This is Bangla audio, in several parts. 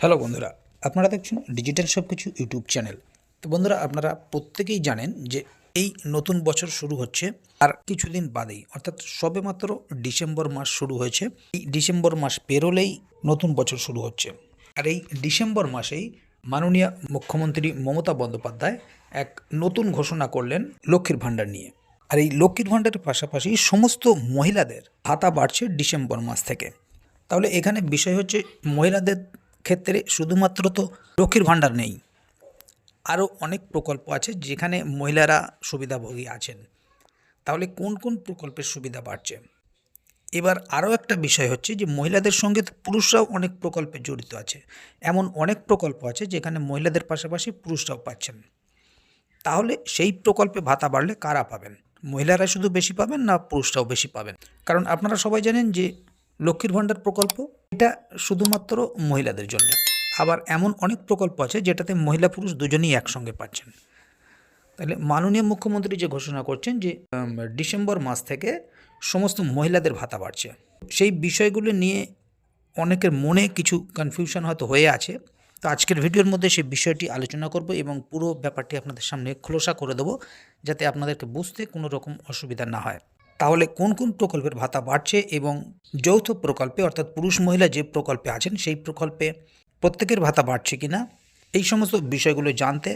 হ্যালো বন্ধুরা, আপনারা দেখছেন ডিজিটাল সব কিছু ইউটিউব চ্যানেল। তো বন্ধুরা, আপনারা প্রত্যেকেই জানেন যে এই নতুন বছর শুরু হচ্ছে আর কিছুদিন বাদেই, অর্থাৎ সবেমাত্র ডিসেম্বর মাস শুরু হয়েছে। এই ডিসেম্বর মাস পেরোলেই নতুন বছর শুরু হচ্ছে। আর এই ডিসেম্বর মাসেই মাননীয় মুখ্যমন্ত্রী মমতা বন্দ্যোপাধ্যায় এক নতুন ঘোষণা করলেন লক্ষ্মীর ভাণ্ডার নিয়ে। আর এই লক্ষ্মীর ভাণ্ডারের পাশাপাশি সমস্ত মহিলাদের ভাতা বাড়ছে ডিসেম্বর মাস থেকে। তাহলে এখানে বিষয় হচ্ছে মহিলাদের ক্ষেত্রে শুধুমাত্র তো লক্ষ্মীর ভাণ্ডার নেই, আরও অনেক প্রকল্প আছে যেখানে মহিলারা সুবিধাভোগী আছেন। তাহলে কোন কোন প্রকল্পের সুবিধা বাড়ছে? এবার আরও একটা বিষয় হচ্ছে যে মহিলাদের সঙ্গে পুরুষরাও অনেক প্রকল্পে জড়িত আছে। এমন অনেক প্রকল্প আছে যেখানে মহিলাদের পাশাপাশি পুরুষরাও পাচ্ছেন। তাহলে সেই প্রকল্পে ভাতা বাড়লে কারা পাবেন? মহিলারা শুধু বেশি পাবেন না পুরুষরাও বেশি পাবেন? কারণ আপনারা সবাই জানেন যে লক্ষ্মীর ভাণ্ডার প্রকল্প এটা শুধুমাত্র মহিলাদের জন্য। আবার এমন অনেক প্রকল্প আছে যেটাতে মহিলা পুরুষ দুজনেই একসঙ্গে পাচ্ছেন। তাহলে মাননীয় মুখ্যমন্ত্রী যে ঘোষণা করছেন যে ডিসেম্বর মাস থেকে সমস্ত মহিলাদের ভাতা বাড়ছে। সেই বিষয়গুলো নিয়ে অনেকের মনে কিছু কনফিউশন হয়তো হয়ে আছে। তো আজকের ভিডিওর মধ্যে সেই বিষয়টি আলোচনা করব এবং পুরো ব্যাপারটি আপনাদের সামনে খোলসা করে দেবো, যাতে আপনাদেরকে বুঝতে কোনো রকম অসুবিধা না হয়। তাহলে কোন কোন প্রকল্পের ভাতা বাড়ছে এবং যৌথ প্রকল্পে অর্থাৎ পুরুষ মহিলা যে প্রকল্পে আছেন সেই প্রকল্পে প্রত্যেকের ভাতা বাড়ছে কিনা? এই সমস্ত বিষয়গুলো জানতে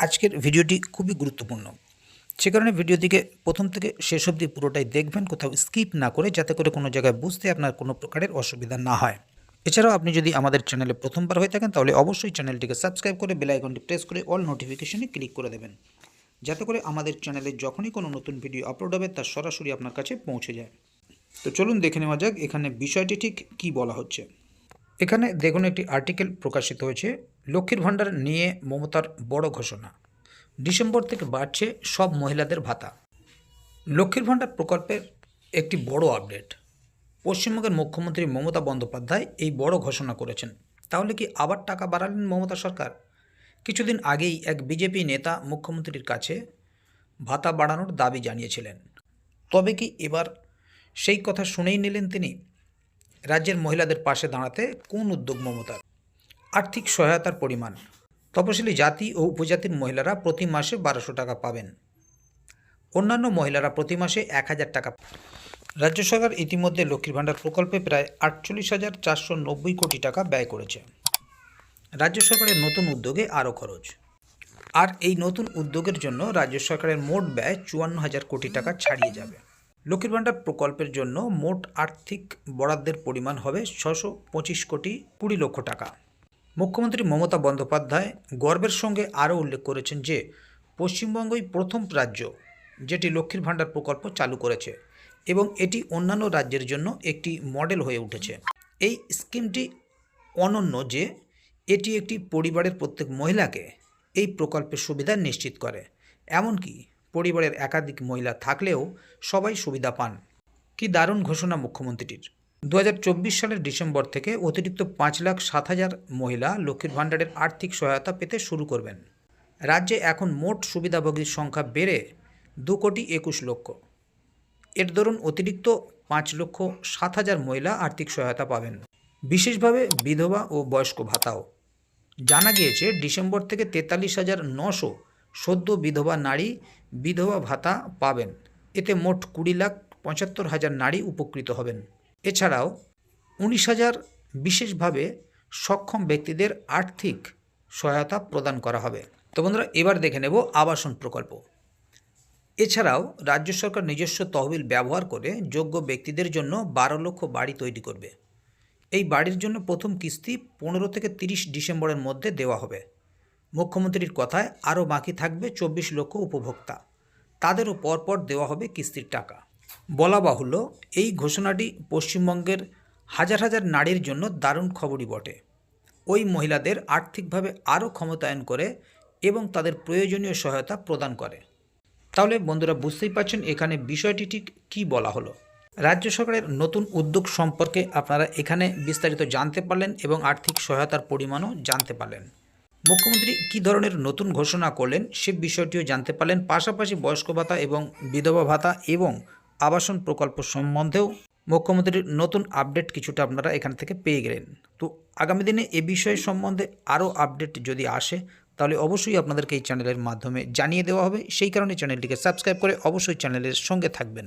আজকের ভিডিওটি খুবই গুরুত্বপূর্ণ। সে কারণে ভিডিওটিকে প্রথম থেকে শেষ অবধি পুরোটাই দেখবেন, কোথাও স্কিপ না করে যাতে করে কোনো জায়গায় বুঝতে আপনার কোনো প্রকারের অসুবিধা না হয়। এছাড়াও আপনি যদি আমাদের চ্যানেলে প্রথমবার হয়ে থাকেন, তাহলে অবশ্যই চ্যানেলটিকে সাবস্ক্রাইব করে বেল আইকনটি প্রেস করে অল নোটিফিকেশনে ক্লিক করে দেবেন। যাতে করে আমাদের চ্যানেলে যখনই কোনো নতুন ভিডিও আপলোড হবে, তা সরাসরি আপনার কাছে পৌঁছে যায়। তো চলুন দেখে নেওয়া যাক এখানে বিষয়টি ঠিক কী বলা হচ্ছে। এখানে দেখুন একটি আর্টিকেল প্রকাশিত হয়েছে, লক্ষ্মীর ভাণ্ডার নিয়ে মমতার বড় ঘোষণা। ডিসেম্বর থেকে বাড়ছে সব মহিলাদের ভাতা। লক্ষ্মীর ভাণ্ডার প্রকল্পের একটি বড় আপডেট পশ্চিমবঙ্গের মুখ্যমন্ত্রী মমতা বন্দ্যোপাধ্যায় এই বড় ঘোষণা করেছেন। তাহলে কি আবার টাকা বাড়ালেন মমতা সরকার? কিছুদিন আগেই এক বিজেপি নেতা মুখ্যমন্ত্রীর কাছে ভাতা বাড়ানোর দাবি জানিয়েছিলেন। তবে কি এবার সেই কথা শুনেই নিলেন তিনি? রাজ্যের মহিলাদের পাশে দাঁড়াতে কোন উদ্যোগ মমতার? আর্থিক সহায়তার পরিমাণ। তপশিলি জাতি ও উপজাতির মহিলারা প্রতি মাসে বারোশো টাকা পাবেন। অন্যান্য মহিলারা প্রতি মাসে এক হাজার টাকা রাজ্য সরকার ইতিমধ্যে লক্ষ্মীর ভাণ্ডার প্রকল্পে প্রায় আটচল্লিশ হাজার চারশো নব্বই কোটি টাকা ব্যয় করেছে। রাজ্য সরকারের নতুন উদ্যোগে আরও খরচ। আর এই নতুন উদ্যোগের জন্য রাজ্য সরকারের মোট ব্যয় চুয়ান্ন হাজার কোটি টাকা ছাড়িয়ে যাবে। লক্ষ্মীর ভাণ্ডার প্রকল্পের জন্য মোট আর্থিক বরাদ্দের পরিমাণ হবে ছশো পঁচিশ কোটি কুড়ি লক্ষ টাকা। মুখ্যমন্ত্রী মমতা বন্দ্যোপাধ্যায় গর্বের সঙ্গে আরও উল্লেখ করেছেন যে, পশ্চিমবঙ্গই প্রথম রাজ্য যেটি লক্ষ্মীর ভাণ্ডার প্রকল্প চালু করেছে এবং এটি অন্যান্য রাজ্যের জন্য একটি মডেল হয়ে উঠেছে। এই স্কিমটি অনন্য যে এটি একটি পরিবারের প্রত্যেক মহিলাকে এই প্রকল্পের সুবিধা নিশ্চিত করে। এমনকি পরিবারের একাধিক মহিলা থাকলেও সবাই সুবিধা পান। কি দারুণ ঘোষণা মুখ্যমন্ত্রীর দু সালের ডিসেম্বর থেকে অতিরিক্ত পাঁচ লাখ সাত হাজার মহিলা লক্ষ্মীর ভাণ্ডারের আর্থিক সহায়তা পেতে শুরু করবেন। রাজ্যে এখন মোট সুবিধাভোগীর সংখ্যা বেড়ে দু কোটি একুশ লক্ষ। এর দরুন অতিরিক্ত পাঁচ লক্ষ সাত হাজার মহিলা আর্থিক সহায়তা পাবেন। বিশেষভাবে বিধবা ও বয়স্ক ভাতাও। জানা গিয়েছে, ডিসেম্বর থেকে তেতাল্লিশ হাজার নশো সদ্য বিধবা নারী বিধবা ভাতা পাবেন। এতে মোট কুড়ি লাখ পঁচাত্তর হাজার নারী উপকৃত হবেন। এছাড়াও উনিশ হাজার বিশেষভাবে সক্ষম ব্যক্তিদের আর্থিক সহায়তা প্রদান করা হবে। তো বন্ধুরা, এবার দেখে নেব আবাসন প্রকল্প। এছাড়াও রাজ্য সরকার নিজস্ব তহবিল ব্যবহার করে যোগ্য ব্যক্তিদের জন্য বারো লক্ষ বাড়ি তৈরি করবে। এই বাড়ির জন্য প্রথম কিস্তি পনেরো থেকে তিরিশ ডিসেম্বরের মধ্যে দেওয়া হবে। মুখ্যমন্ত্রীর কথায় আরও বাকি থাকবে চব্বিশ লক্ষ উপভোক্তা। তাদেরও পরপর দেওয়া হবে কিস্তির টাকা। বলা বাহুল্য, এই ঘোষণাটি পশ্চিমবঙ্গের হাজার হাজার নারীর জন্য দারুণ খবরই বটে। ওই মহিলাদের আর্থিকভাবে আরও ক্ষমতায়ন করে এবং তাদের প্রয়োজনীয় সহায়তা প্রদান করে। তাহলে বন্ধুরা বুঝতেই পারছেন এখানে বিষয়টি ঠিক কী বলা হলো। রাজ্য সরকারের নতুন উদ্যোগ সম্পর্কে আপনারা এখানে বিস্তারিত জানতে পারলেন এবং আর্থিক সহায়তার পরিমাণও জানতে পারলেন। মুখ্যমন্ত্রী কী ধরনের নতুন ঘোষণা করলেন সে বিষয়টিও জানতে পারলেন। পাশাপাশি বয়স্ক ভাতা এবং বিধবা ভাতা এবং আবাসন প্রকল্প সম্বন্ধেও মুখ্যমন্ত্রীর নতুন আপডেট কিছুটা আপনারা এখান থেকে পেয়ে গেলেন। তো আগামী দিনে এ বিষয় সম্বন্ধে আরও আপডেট যদি আসে, তাহলে অবশ্যই আপনাদেরকে এই চ্যানেলের মাধ্যমে জানিয়ে দেওয়া হবে। সেই কারণে চ্যানেলটিকে সাবস্ক্রাইব করে অবশ্যই চ্যানেলের সঙ্গে থাকবেন।